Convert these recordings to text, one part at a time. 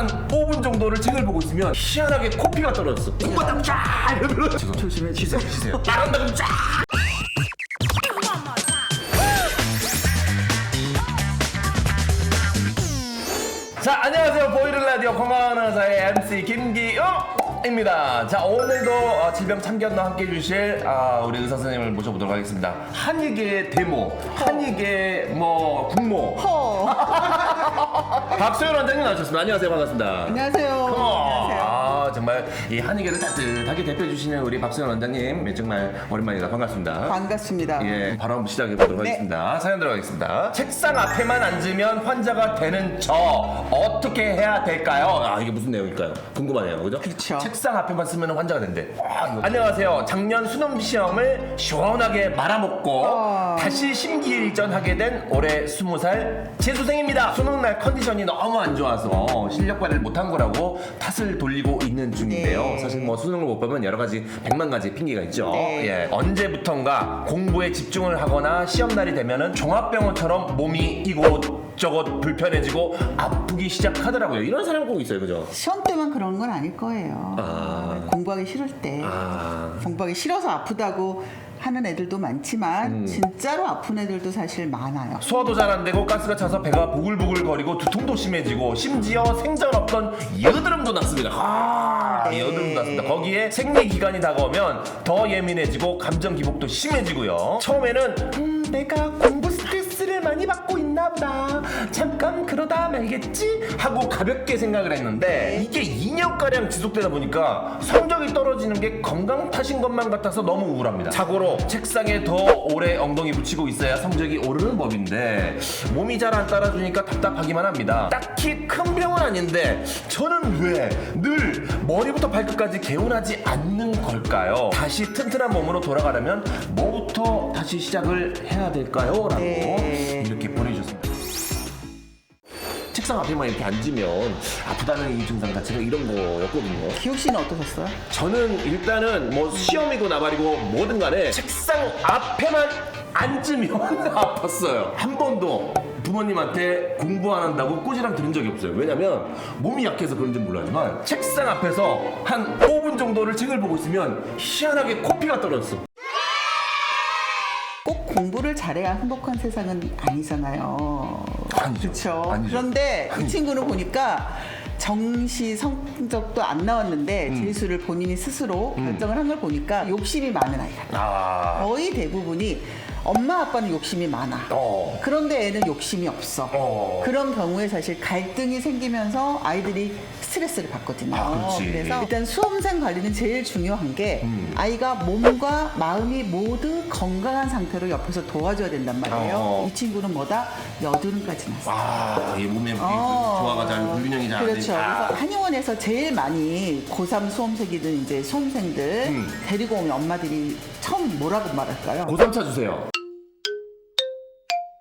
한 5분 정도를 책을 보고 있으면 희한하게 코피가 떨어졌어. 콧바닥 쫙 이러면 지금 조심해 쉬세요, 쉬세요. 나간다고 쫙. 자, 안녕하세요. 보이는 라디오 건강한 의사의 MC 김기영입니다. 자, 오늘도 어, 질병 참견과 함께 해주실 아, 우리 의사 선생님을 모셔보도록 하겠습니다. 한의계 데모, 한의계 뭐 국모. 박소연 원장님 나오셨습니다. 안녕하세요. 반갑습니다. 안녕하세요. 어, 안녕하세요. 아, 정말 이 한의계를 따뜻하게 대표해 주시는 우리 박소연 원장님 예, 정말 오랜만이다. 반갑습니다. 반갑습니다. 예, 바로 한번 시작해 보도록 네. 하겠습니다. 사연 들어가겠습니다. 책상 앞에만 앉으면 환자가 되는 저 어떻게 해야 될까요? 아 이게 무슨 내용일까요? 궁금하네요, 그죠? 그쵸. 책상 앞에만 쓰면 환자가 된대. 아, 이거. 안녕하세요. 작년 수능 시험을 시원하게 말아먹고 어. 다시 심기일전하게 된 올해 20살 재수생입니다. 수능 날 컨디션이 너무 안 좋아서 실력 발휘를 못한 거라고 탓을 돌리고 있는 중인데요. 네. 사실 뭐 수능을 못 보면 여러 가지 백만 가지 핑계가 있죠. 네. 예. 언제부턴가 공부에 집중을 하거나 시험 날이 되면은 종합병원처럼 몸이 이곳저곳 불편해지고 아프기 시작하더라고요. 이런 사람 꼭 있어요, 그죠? 시험 때만 그런 건 아닐 거예요. 아. 공부하기 싫을 때 아, 공부하기 싫어서 아프다고 하는 애들도 많지만 음. 진짜로 아픈 애들도 사실 많아요. 소화도 잘 안 되고 가스가 차서 배가 보글보글 거리고 두통도 심해지고 심지어 생전 없던 여드름도 났습니다. 아, 네. 여드름도 났습니다. 거기에 생리 기간이 다가오면 더 예민해지고 감정 기복도 심해지고요. 처음에는 음, 내가 공부 스트레스를 많이 받고 있나 보다. 잠깐 그러다 말겠지 하고 가볍게 생각을 했는데 이게 2년 가량 지속되다 보니까 성적이 떨어지는 게 건강 탓인 것만 같아서 너무 우울합니다. 자고로 책상에 더 오래 엉덩이 붙이고 있어야 성적이 오르는 법인데 몸이 잘 안 따라주니까 답답하기만 합니다. 딱히 큰 병은 아닌데 저는 왜 늘 머리부터 발끝까지 개운하지 않는 걸까요? 다시 튼튼한 몸으로 돌아가려면 뭐부터 다시 시작을 해야 될까요? 라고 네. 이렇게 보내주셨습니다. 책상 앞에만 이렇게 앉으면 아프다는 이 증상 자체가 이런 거였거든요. 기욱 씨는 어떠셨어요? 저는 일단은 뭐 시험이고 나발이고 뭐든 간에 책상 앞에만 앉으면 아팠어요. 한 번도 부모님한테 공부 안 한다고 꼬지랑 들은 적이 없어요. 왜냐면 몸이 약해서 그런지 몰라지만 책상 앞에서 한 5분 정도를 책을 보고 있으면 희한하게 코피가 떨어졌어. 꼭 공부를 잘해야 행복한 세상은 아니잖아요. 아니죠. 그렇죠. 아니죠. 그런데 이 아니죠. 친구는 보니까 정시 성적도 안 나왔는데 음. 재수를 본인이 스스로 결정을 한 걸 보니까 욕심이 많은 아이가. 아, 거의 대부분이 엄마 아빠는 욕심이 많아. 어. 그런데 애는 욕심이 없어. 어. 그런 경우에 사실 갈등이 생기면서 아이들이 스트레스를 받거든요. 아, 그렇지. 래서 일단 수험생 관리는 제일 중요한 게 음. 아이가 몸과 마음이 모두 건강한 상태로 옆에서 도와줘야 된단 말이에요. 어. 이 친구는 뭐다? 여드름까지 났어. 아, 이 몸의 어. 잘 불균형이 잘안 그렇죠. 되니까. 그래서 한의원에서 제일 많이 고3 수험생이든 이제 수험생들 음. 데리고 오면 엄마들이 처음 뭐라고 말할까요? 고3 차주세요.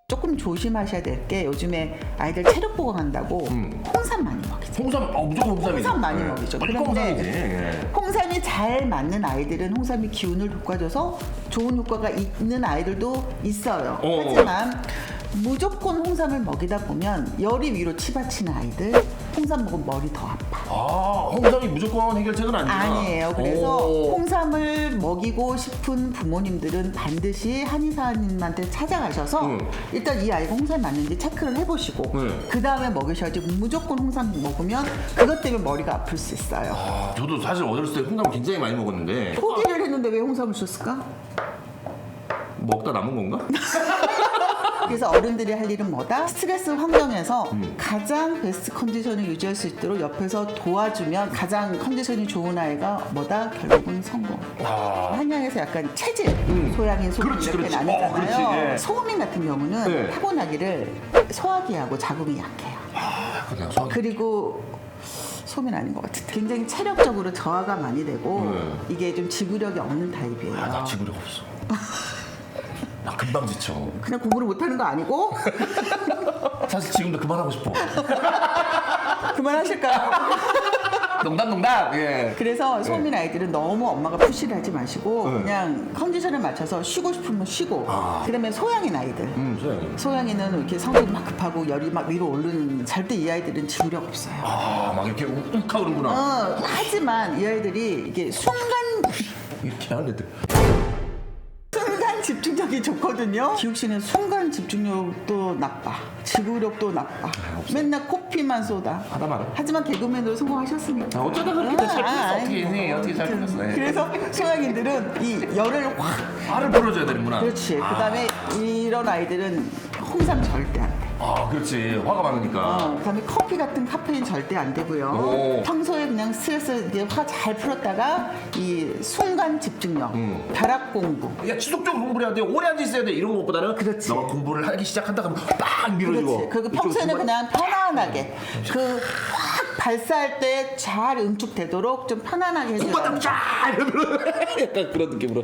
조금 조심하셔야 될 게 요즘에 아이들 체력 보고 간다고 음. 홍삼 많이 먹이죠. 홍삼, 어, 무조건 홍삼이죠. 홍삼 많이 네. 먹이죠. 무조건 그런데 홍삼이지. 예. 홍삼이 잘 맞는 아이들은 홍삼이 기운을 돋궈줘서 좋은 효과가 있는 아이들도 있어요. 어. 하지만 무조건 홍삼을 먹이다 보면 열이 위로 치받치는 아이들 홍삼 먹으면 머리 더 아파. 아, 홍삼이 무조건 해결책은 아니구나. 아니에요. 그래서 오. 홍삼을 먹이고 싶은 부모님들은 반드시 한의사님한테 찾아가셔서 응. 일단 이 아이가 홍삼 맞는지 체크를 해보시고 응. 그 다음에 먹으셔야지 무조건 홍삼 먹으면 그것 때문에 머리가 아플 수 있어요. 아, 저도 사실 어렸을 때 홍삼을 굉장히 많이 먹었는데 포기를 했는데 왜 홍삼을 줬을까? 먹다 남은 건가? 그래서 어른들이 할 일은 뭐다? 스트레스 환경에서 음. 가장 베스트 컨디션을 유지할 수 있도록 옆에서 도와주면 가장 컨디션이 좋은 아이가 뭐다? 결국은 성공. 아, 한양에서 약간 체질, 소양인 소음 그렇지, 이렇게 그렇지. 나누잖아요. 어, 그렇지, 예. 소음인 같은 경우는 네. 타고나기를 소화기하고 자궁이 약해요. 그냥 소화. 그리고 소민 아닌 것 같은데 굉장히 체력적으로 저하가 많이 되고 네. 이게 좀 지구력이 없는 타입이에요. 아, 나 지구력 없어. 나 금방 지쳐. 그냥 공부를 못하는 거 아니고 사실 지금도 그만하고 싶어. 그만하실까요? 농담 농담. 예. 그래서 소민 아이들은 너무 엄마가 푸시를 하지 마시고 네. 그냥 컨디션에 맞춰서 쉬고 싶으면 쉬고 아. 그다음에 소양인 아이들 음 소영이. 소양이는 이렇게 성격이 막 급하고 열이 막 위로 오르는 절대 이 아이들은 지구력 없어요. 아 막 이렇게 욱 욱하 그러는구나. 어, 하지만 이 아이들이 이게 순간 이렇게 하는 애들. 집중력이 좋거든요. 기욱 씨는 순간 집중력도 나빠, 지구력도 나빠. 맨날 코피만 쏟아. 하다 말아. 하지만 개그맨으로 성공하셨으니까. 아, 어쩌다 그렇게 잘 풀렸어. 아, 어떻게 인생이 어떻게 잘 풀렸어. 네. 그래서 소양이들은 이 열을 확 화를 풀어줘야 되는구나. 그렇지. 그 다음에 이런 아이들은 홍삼 절대 안 돼. 아 그렇지 화가 많으니까. 어, 그 다음에 커피 같은 카페인 절대 안 되고요. 오. 평소에 스트레스 화 잘 풀었다가 이 순간 집중력, 음. 벼락 공부. 야 지속적으로 공부를 해야 돼 오래 앉아 있어야 돼 이런 것보다는 그렇지. 너가 공부를 하기 시작한다 그러면 빡 밀어주고 그렇지. 그리고 평소에는 그냥 편안하게 그 확 발사할 때 잘 응축되도록 좀 편안하게. 오빠들 쫙 이러면 약간 그런 느낌으로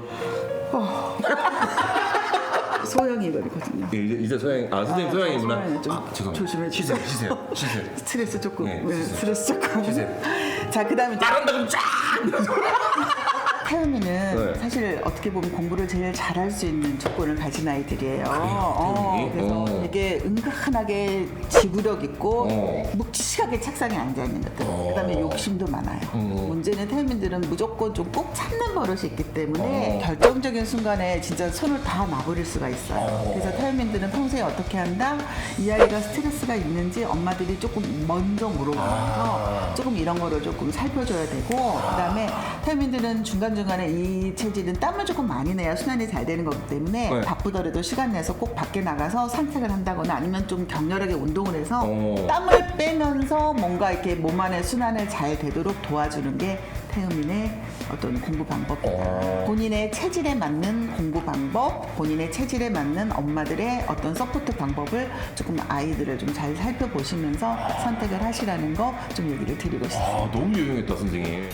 소형이 거든요. 이제, 이제 소영 아 선생님 아, 소영이구나 소영이 좀아 죄송합니다 조심해 쉬세요 쉬세요 쉬세요 스트레스 조금. 네, 네, 스트레스 조금. 쉬세요. 자, 그 다음에 이제 나간다 그럼 쫙 태음이는 네. 사실 어떻게 보면 공부를 제일 잘할 수 있는 조건을 가진 아이들이에요. 어? 그래서 어. 이게 은근하게 지구력 있고 어. 묵직하게 책상에 앉아 있는 것들. 어. 그다음에 욕심도 많아요. 어. 문제는 태음인들은 무조건 좀 꼭 참는 버릇이 있기 때문에 어. 결정적인 순간에 진짜 손을 다 놔버릴 수가 있어요. 어. 그래서 태음인들은 평소에 어떻게 한다? 이 아이가 스트레스가 있는지 엄마들이 조금 먼저 물어보면서 아. 조금 이런 거를 조금 살펴줘야 되고 그다음에 태민들은 중간 중간에 이 체질은 땀을 조금 많이 내야 순환이 잘 되는 거기 때문에 네. 바쁘더라도 시간 내서 꼭 밖에 나가서 산책을 한다거나 아니면 좀 격렬하게 운동을 해서 오. 땀을 빼면서 뭔가 이렇게 몸 안에 순환을 잘 되도록 도와주는 게 태음인의 어떤 공부 방법이다. 오. 본인의 체질에 맞는 공부 방법, 본인의 체질에 맞는 엄마들의 어떤 서포트 방법을 조금 아이들을 좀 잘 살펴보시면서 선택을 하시라는 거 좀 얘기를 드리고 싶습니다. 아 너무 유용했다 선생님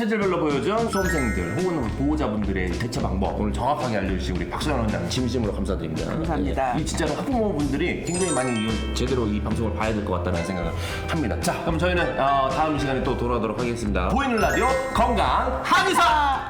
체질별로 보여준 수험생들 혹은 보호자분들의 대처 방법 오늘 정확하게 알려주신 우리 박수현 원장 진심으로 감사드립니다. 감사합니다. 예. 이 진짜로 학부모분들이 굉장히 많이 이- 제대로 이 방송을 봐야 될 것 같다는 생각을 합니다. 자 그럼 저희는 어, 다음 시간에 또 돌아오도록 하겠습니다. 보이는 라디오 건강 한의사.